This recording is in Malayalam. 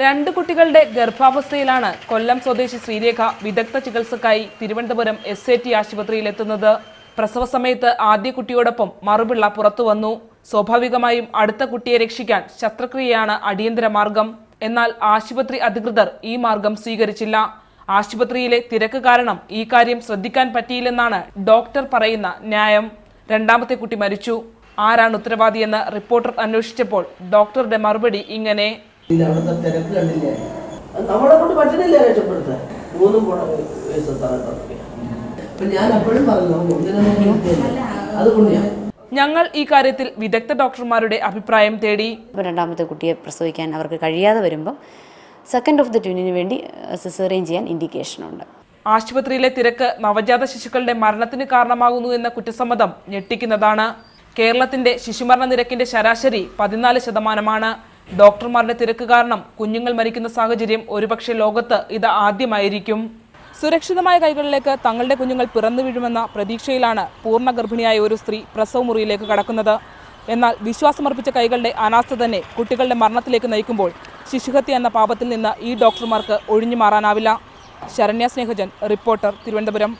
രണ്ട് കുട്ടികളുടെ ഗർഭാവസ്ഥയിലാണ് കൊല്ലം സ്വദേശി ശ്രീരേഖ വിദഗ്ധ ചികിത്സക്കായി തിരുവനന്തപുരം എസ് എ ടി ആശുപത്രിയിലെത്തുന്നത്. പ്രസവ സമയത്ത് ആദ്യ കുട്ടിയോടൊപ്പം മറുപിള്ള പുറത്തു വന്നു. സ്വാഭാവികമായും അടുത്ത കുട്ടിയെ രക്ഷിക്കാൻ ശസ്ത്രക്രിയയാണ് അടിയന്തര മാർഗം. എന്നാൽ ആശുപത്രി അധികൃതർ ഈ മാർഗം സ്വീകരിച്ചില്ല. ആശുപത്രിയിലെ തിരക്ക് കാരണം ഈ കാര്യം ശ്രദ്ധിക്കാൻ പറ്റിയില്ലെന്നാണ് ഡോക്ടർ പറയുന്ന ന്യായം. രണ്ടാമത്തെ കുട്ടി മരിച്ചു. ആരാണ് ഉത്തരവാദിയെന്ന് റിപ്പോർട്ടർ അന്വേഷിച്ചപ്പോൾ ഡോക്ടറുടെ മറുപടി ഇങ്ങനെ. അവിടുത്തെ തിരക്ക് കണ്ടില്ലേ? നമ്മളെ കൊണ്ട് പറ്റുന്നില്ല രക്ഷപ്പെടുത്താൻ. മൂന്നും കൂടെ അപ്പൊ ഞാൻ അപ്പോഴും പറഞ്ഞു അതുകൊണ്ട് ഞാൻ ഞങ്ങൾ ഈ കാര്യത്തിൽ വിദഗ്ധ ഡോക്ടർമാരുടെ അഭിപ്രായം തേടി. രണ്ടാമത്തെ കുട്ടിയെ പ്രസവിക്കാൻ അവർക്ക് കഴിയാതെ വരുമ്പം സെക്കൻഡ് ഓഫ് ദ ട്വിനിന് വേണ്ടി സിസേറിയൻ ചെയ്യാൻ ഇൻഡിക്കേഷൻ ഉണ്ട്. ആശുപത്രിയിലെ തിരക്ക് നവജാത ശിശുക്കളുടെ മരണത്തിന് കാരണമാകുന്നു എന്ന കുറ്റസമ്മതം ഞെട്ടിക്കുന്നതാണ്. കേരളത്തിന്റെ ശിശുമരണ നിരക്കിന്റെ ശരാശരി പതിനാല് ശതമാനമാണ്. ഡോക്ടർമാരുടെ തിരക്ക് കാരണം കുഞ്ഞുങ്ങൾ മരിക്കുന്ന സാഹചര്യം ഒരുപക്ഷെ ലോകത്ത് ഇത് ആദ്യമായിരിക്കും. സുരക്ഷിതമായ കൈകളിലേക്ക് തങ്ങളുടെ കുഞ്ഞുങ്ങൾ പിറന്നു വീഴുമെന്ന പ്രതീക്ഷയിലാണ് പൂർണ ഗർഭിണിയായ ഒരു സ്ത്രീ പ്രസവമുറിയിലേക്ക് കടക്കുന്നത്. എന്നാൽ വിശ്വാസമർപ്പിച്ച കൈകളുടെ അനാസ്ഥ തന്നെ കുട്ടികളുടെ മരണത്തിലേക്ക് നയിക്കുമ്പോൾ ശിശുഹത്യ എന്ന പാപത്തിൽ നിന്ന് ഈ ഡോക്ടർമാർക്ക് ഒഴിഞ്ഞു മാറാനാവില്ല. ശരണ്യ സ്നേഹജൻ റിപ്പോർട്ടർ തിരുവനന്തപുരം.